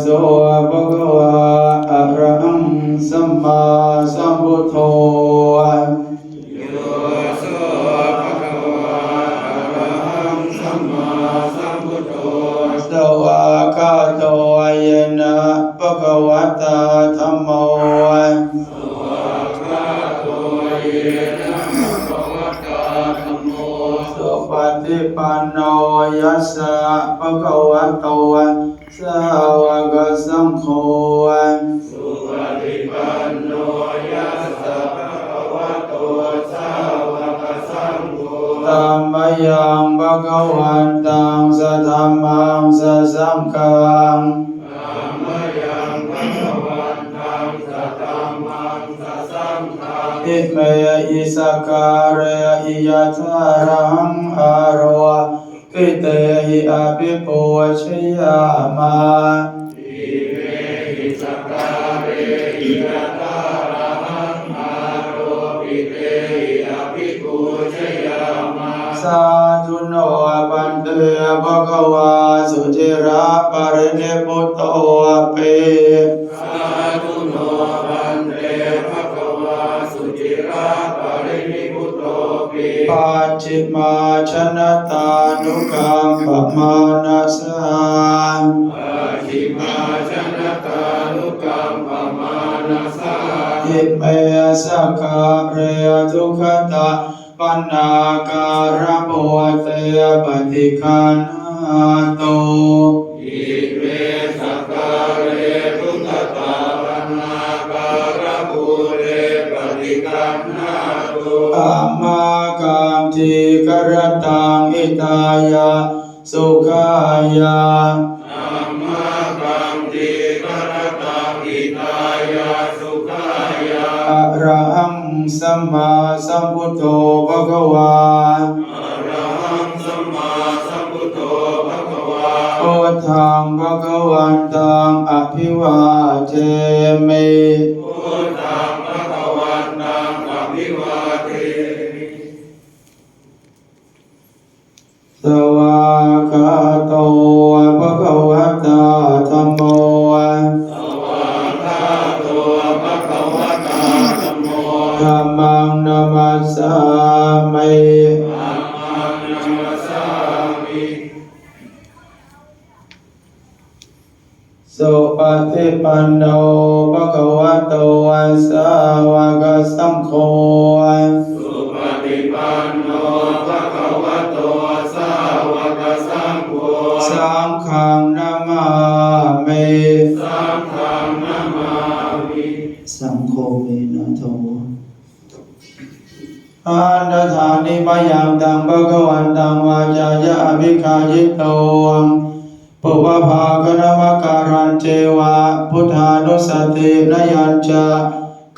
โสภะคะวะอะระหังสัมมาสัมพุทโธโยโสภะคะวะอะระหังสัมมาสัมพุทโธสวากาโตยนะภะคะวะตาธัมโมสุปฏิปันโนยัสสะภะคะวะโตสาวก สังโฆสุปฏิปันโนยัสสะภะคะวะโตสาวกสังโฆตัมมยังภะคะวันตังสัทธัมมังสัสสังฆังธัมมยังภะคะวันตังสัทธัมมังสัสสังฆังอิเมอิสกการะอิยะทารังอารวะกิเตหิอภิปูชยามา สาธุโนปันเตภะคะวาสุจิระปะรินิพุตโตเปสาธุโนพันเตภะคะวาสุจิราปรินิพุตโตปิปัจฉิมาชนะตานุกรรมปมานาสาอาชิมาชนะตานุกรรมปมานาสาอิเมสกาเรทุกขตา ปัญนาการะโพเตปฏิคันหาโตอิเมสักการเรทุกขตาปันนาการะภูเรปฏิกัณหาตุอามากัมทิกรตังอิตายาสุขายา สัมมาสัมพุทโธภะคะวาอะระหังสัมมาสัมพุทโธภะคะวาโอทังภะคะวันตังอภิวาเทมิพุทธังภะ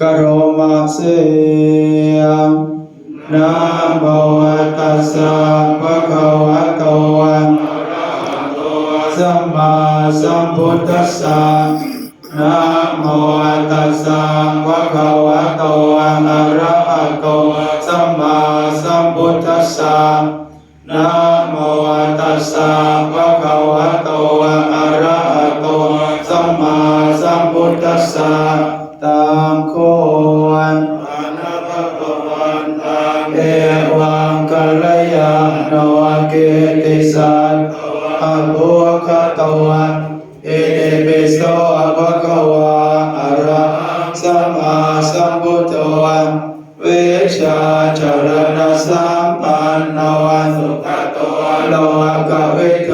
กโรมาเสนะโมตัสสะภะคะวะโตสัมมาสัมพุทธัสสะนะโมตัสสะภะคะวะโตอะระหะโตสัมมาสัมพุทธัสสะนะโมตัสสะภะคะวะโตอะระหะโตสัมมาสัมพุทธัสสะ ตังโคอานาภะคะวันตังเอวังกัลยาโนเกติสัตอะโภคโตเอเตปิโสภะคะวะอะระหังสัมมาสัมพุทโธเวชาจรณะสัมปันโนสุขโตโลกเวโต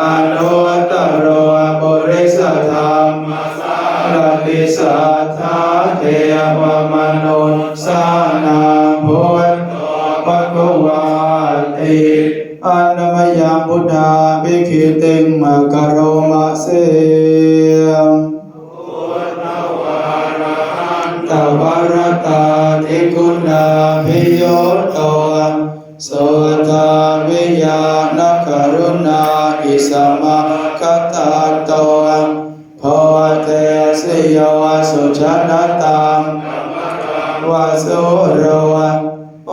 อนุตตโรปุริสธรรมส ปิสัทธาเทวมนุษย์สานังพุทธภะคะวาติอานมยังพุทธาภิกขิติงมะกโรมะเสมตวรตาทิคุณาภิโยโตโสตาวิยานกรุณาอิสมา ชนะตังวาสุโร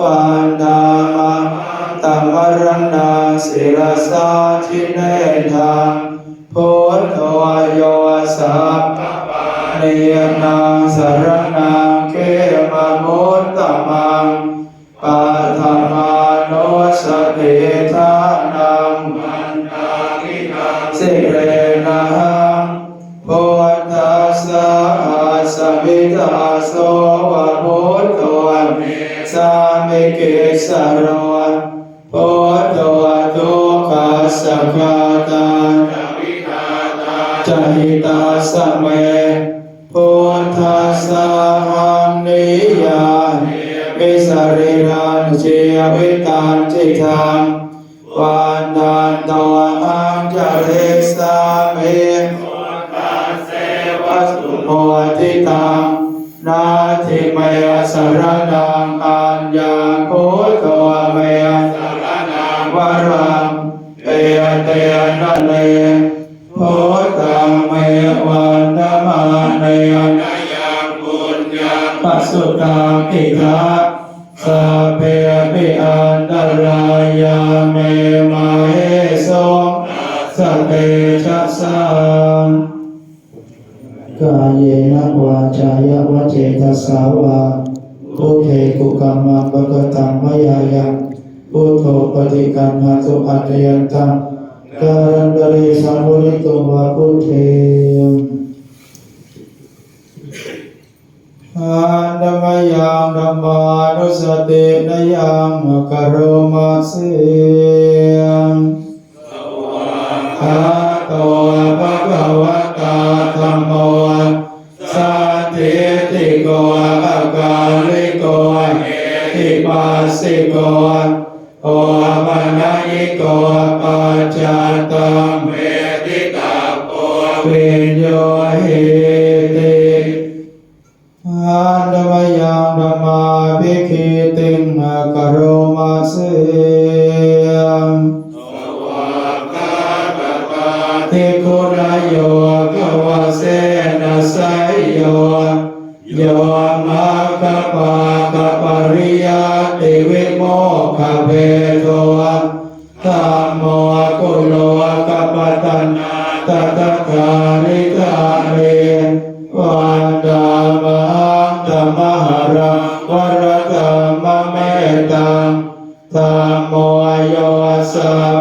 วันดามะตัมมรณาศิรสาทิเนทาพุทโธโยสัพพะเนียนังสรนังเขมามุตตมังปัทมานุสติทานังมันตามิทังสิเรนะ โสวะพุทโธเมสามิเกสโรพุทโธทุกขสสะคาตาจหิตาสะเมพุทธัสสะหังนิยานมิสริรันเชียวิตันจิทังวันดันตวังจาริสามิวัสตุโพธิ ทิเมสรนังอัญญาพุทโธเมยสรนังวรังเอยเตนะเลโพตังเมยวันธมาเนยนายังบุญยังปัสสุตังอิทัสสะเพปิอันตรายาเมมาเอโสสะเตชะสัง จายะวเจตสาวาพุเทกุกัมมังปกตังมะยายังพุทโธปฏิกัมมาตุอัตยันตังการบริสัมบุริโตวาพุทเทอันธมยังธรรมานุสตินยังมกโรมาเสยอาโตภะคะวะตาธัมโมสัทธิติ โกอาการิโกเหติปัสสิโกโอปัญญิโกปัจจตังเวทิตาโกวิโยหิ รังวรกรรมเมตตาธรรมโยสัม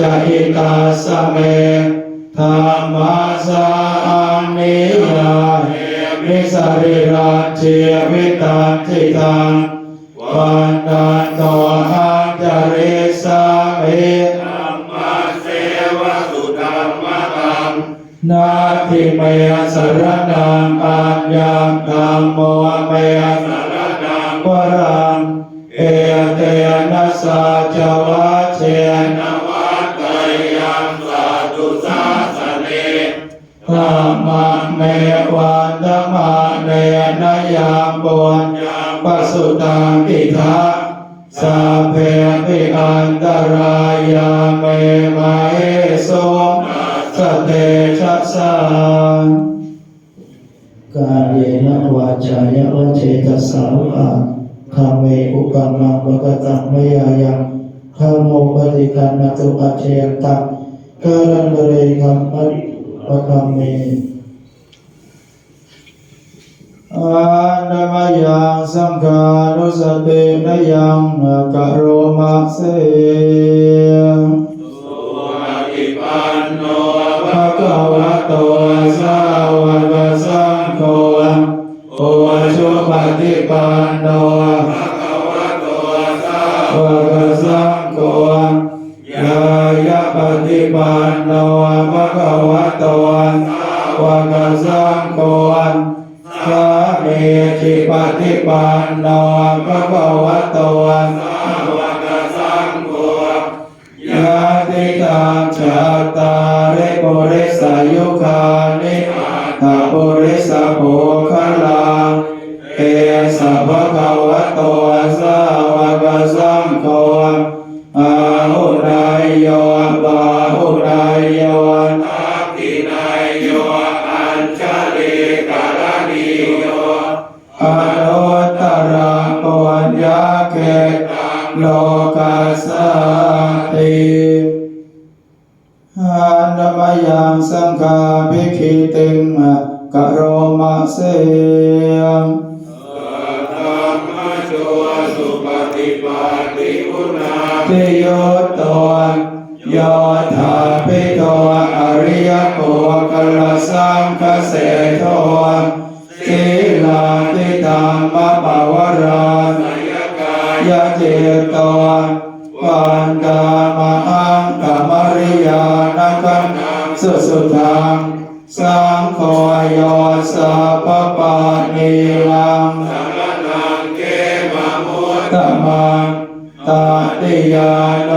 จหิตาสเมธรรมาสานิยาเหมิสริราชเชียวิตันทิทังวันตันโตหัจริสามิธรรมาเสวะสุธรรมตังนาทิเมสรนังอัญญังธรรมโมเมสรนังวรังเอเตนะสาจวัชเชนะ ธรรมเมวันธรรมะเนนยามบนปัสสุตังกิทะสัพเพปิอันตรายาเมมาเอโสสเตชะสังกายเยนะวาจายะวเจตสาวะคาเมอุกัมมังปะกตังมยายังขโมปฏิคันนตุอัจเจยตังการันเรคัมปั ปะคัมเมอันนมยังสังฆานุสตินยังกโรมาเสยภะคะวะโตสาวกสังโฆโอชุปฏิปันโนภะคะวะโตสาวกสังโฆ ยะปฏิปันโนภะคะวะโตสาวะกสังโฆสามีจิปฏิปันโนภะคะวะโตสาวะกสังโฆยะติตังจัตตาริปุริสายุคานิอาปุริสโภคลัง กโรมะเสยมธรรมโชสุปฏิปันติอุณาติโยโตโยธาปิโตอริยโกกลสังคเสโทสีลาติธรรมปวรานยกายยะเจโตวันตามหังกามริยานักันสุสุทังสัง โยสัพปานิลังสังนังเกมมุตตมังตติยาโน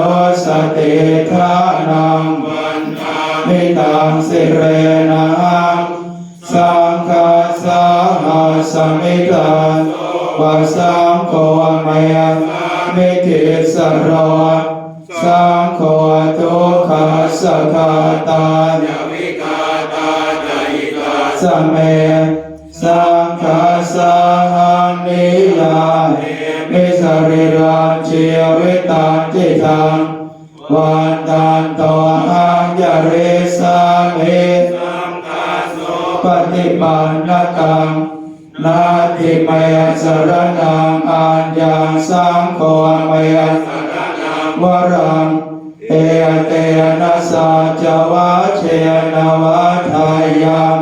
สติทานังวันทามิตังสิเรนังสังฆาสาหาสมิตังวัสังโฆเมยมิทิสโรสังโฆทุกขสกาตายาวิกาตาจายกา สเมสังฆาสาหังนิยามิสริรันเชีวิตาจิตังวันตันตหังยาริสามิสังฆาโสปฏิปันนตังนาทิเมยสรนังอัญญังสังโฆเมยสังฆนังวรังเอเตนะสัจวะเชนวัฏายัง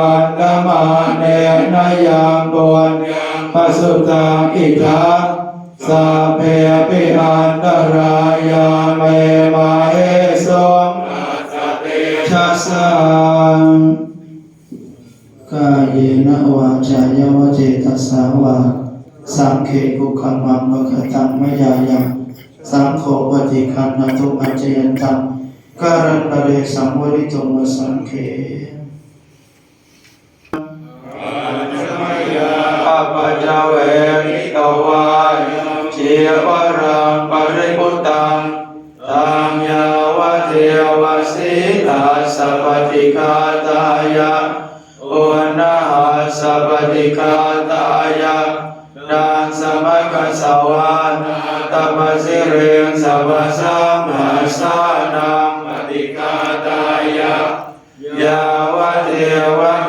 วันนมาเนนยังบวนปสุตังอิทังสัพเพปิอันตรายาเมมาเอสงอาสเตชัสสังกายเนะวาจายวเจตสาวาสังเคกุขมังมะขตังมยายังสังโฆปฏิคันนตุปัจเจยันตังการันตะเรสัมวริโตมสังเค ปัปปะจเวนิตวายเชียวรังปริพุตังตังยาวเทวสิตาสัพพิกาตายะอุณหาสัพพิกาตายะดังสมัคคสวานตัปสิเรียงสัพสัมมาสานังปฏิกาตายะยาวเทว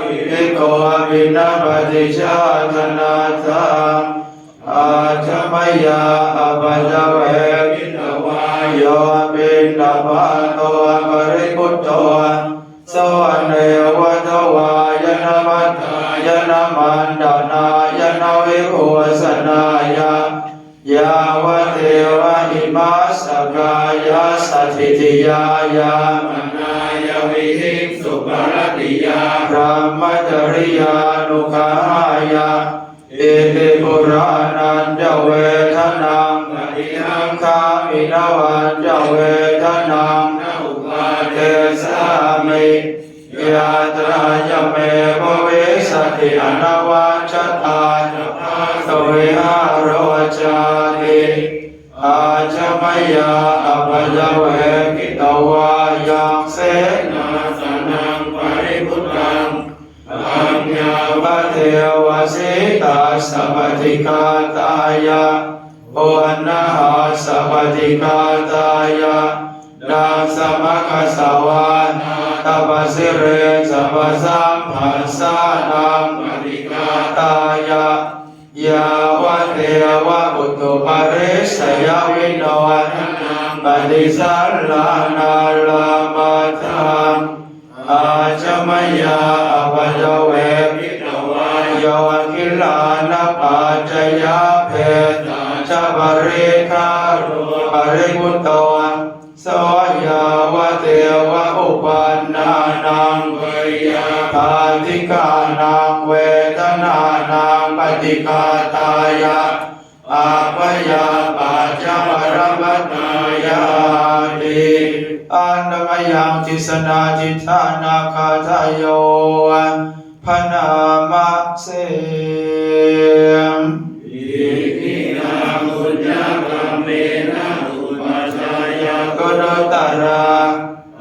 ะอิภิโกวินาปฏิชาธนาทังอาจมยาอปัจเววินวาโยบินาภาโตปริพุตโตสวรรเนวะทวายนามัตยนามันดานายนาวิโหสนายายาวเทวะอิมาสกายาสัทธิติยายามนายวิหิง สุปรติยาพระมัจริยานุขายาเอติปุรานันจะเวทนังปฏิหังงฆามินวันจะเวทนังนาอุปาเทสามิยาตรายเมภเวสติอนวัชชตาพาสเวหารวจาติอาจมยาอภยเวกิตวายังเสนา ญาพระเทวสิตาสัพพติกาตายะโอนะหาสัพพติกาตายะดังสมัคคสวานตัปสิเรสัพสัมผัสสานังปฏิกาตายะยาวะเทวะอุตุปาริสยาวินนังปฏิสัลลานาลามาทัง อาจมยาอภัยเววินวาโยกิลานาปัจจยาเพตาชะบริคารุปริมุตโตสยาวเทวอุปันนานังเวยาปาติกานังเวทนานังปฏิกาตายะอาปยาปัจจวรมัตนายาติ อันนมยังทิสนาทิธานาคาทายโยพนามะเสมอิทินาบุญญากรรมเมนะอุปัชฌายากุณตระ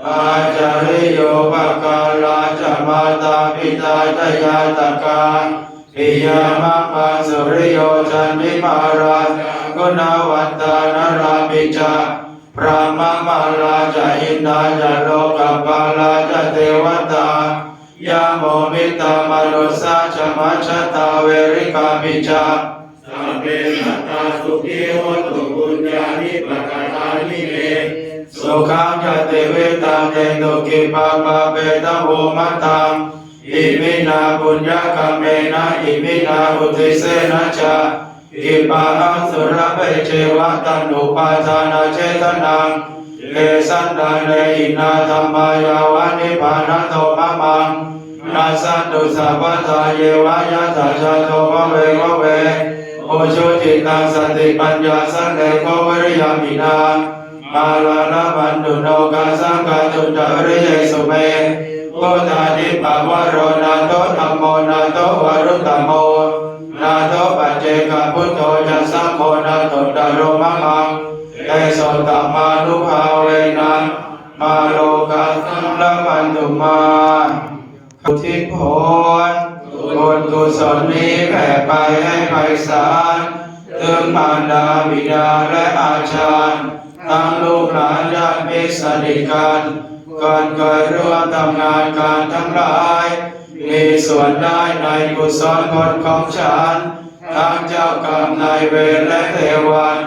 อาจาริโยภกาลาจะมาตาปิตาตยาตกาปิยามะมังสุริโยจันติมารากุณวันตานราปิจา ระมะมาลาจะอินทาจะโลกปาลาจะเทวตายาโมมิตามนุสาจะมัชตาเวริกาปิจาสัพเพสัตตาสุขีโหตุบุญญาณิปกตานิเมสุขังจะเตเวตังเตตุกิปาปะเปตะโวมัตตังอิมินาบุญญากรรมเมนะอิมินาอุทิเสนะจา กิปังสุรเปเจวะตันุปาทานาเจตนังเกสันดาเนอินาธรรมายาวานิพานัโตมะมังนาสันตุสัพพทาเยวายะตาชาโตวะเววะเวโอชุติตังสติปัญญาสันเลโกวริยามินามาลาลาบันตุโนกาสังกาตุจาริยสุเมพุทานิปาวโรนาโตธรรมโมนาโตวรุตตโม นาโตปัจเจกพุทโธจัสสังโฆนาโตตารุมะมังเอโสตมานุภาเวนะมาโลกาสังละพันตุมาอุทิศผลบุญกุศลนี้แผ่ไปให้ไพศาลถึงมารดาบิดาและอาจารย์ทั้งลูกหลานญาติมิตรสนิทกันก่อนเคยร่วมทำงานการทั้งหลาย มีส่วนได้ในกุศลผลของฉันทั้งเจ้ากรรมนายเวรและเทวัน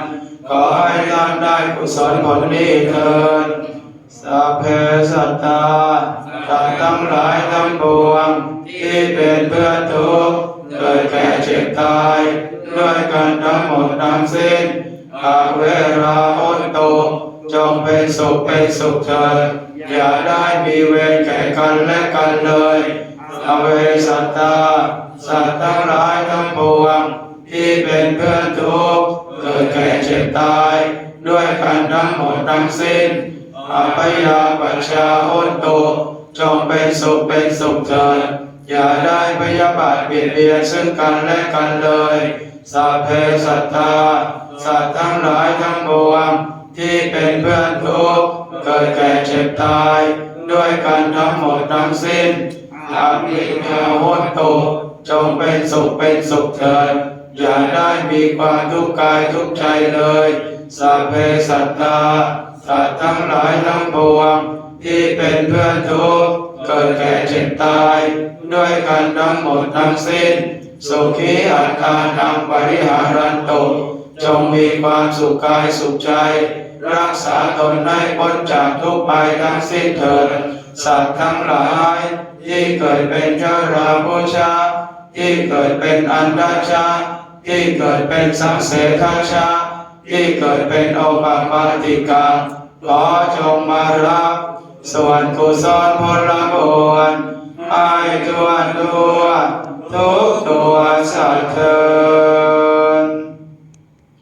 ขอให้ท่านได้กุศลผลนี้เถิดสัพเพสัตตาสัตว์ทั้งหลายทั้งปวง ที่เป็นเพื่อนทุกข์เกิดแก่เจ็บตาย ด้วยกันทั้งหมดทั้งสิ้นอาเวราโอนตุจงเป็นสุขเป็นสุขเถิดอย่าได้มีเวรแก่กันและกันเลย อเวสัตตา สัตว์ทั้งหลายทั้งปวง ที่เป็นเพื่อนทุกข์เกิดแก่เจ็บตาย ด้วยกันทั้งหมดทั้งสิ้นอาพยาปัชชาโอนตุจงเป็นสุขเป็นสุขเถิดอย่าได้พยาบาทเบียดเบียนซึ่งกันและกันเลยสัพเพสัตตา สัตว์ทั้งหลายทั้งปวง ที่เป็นเพื่อนทุกข์เกิดแก่เจ็บตาย ด้วยกันทั้งหมดทั้งสิ้น อาภิยาโหนตุจงเป็นสุขเป็นสุขเถิดอย่าได้มีความทุกข์กายทุกข์ใจเลยสัพเพสัตตาสัตว์ทั้งหลายทั้งปวง ที่เป็นเพื่อนทุกข์เกิดแก่เจ็บตาย ด้วยกันทั้งหมดทั้งสิ้น สุขีอัตตานังปริหารันตุจงมีความสุขกายสุขใจ รักษาตนให้พ้นจากทุกภัยทั้งสิ้นเถิดสัตว์ทั้งหลาย ที่เกิดเป็นเจราบูชาที่เกิดเป็นอันดาชาที่เกิดเป็นสังเสทาชาที่เกิดเป็นโอปปาติกาขอจงมารับส่วนกุศลผลบุญให้ทั่วตัวทุกตัวสัตว์เถิด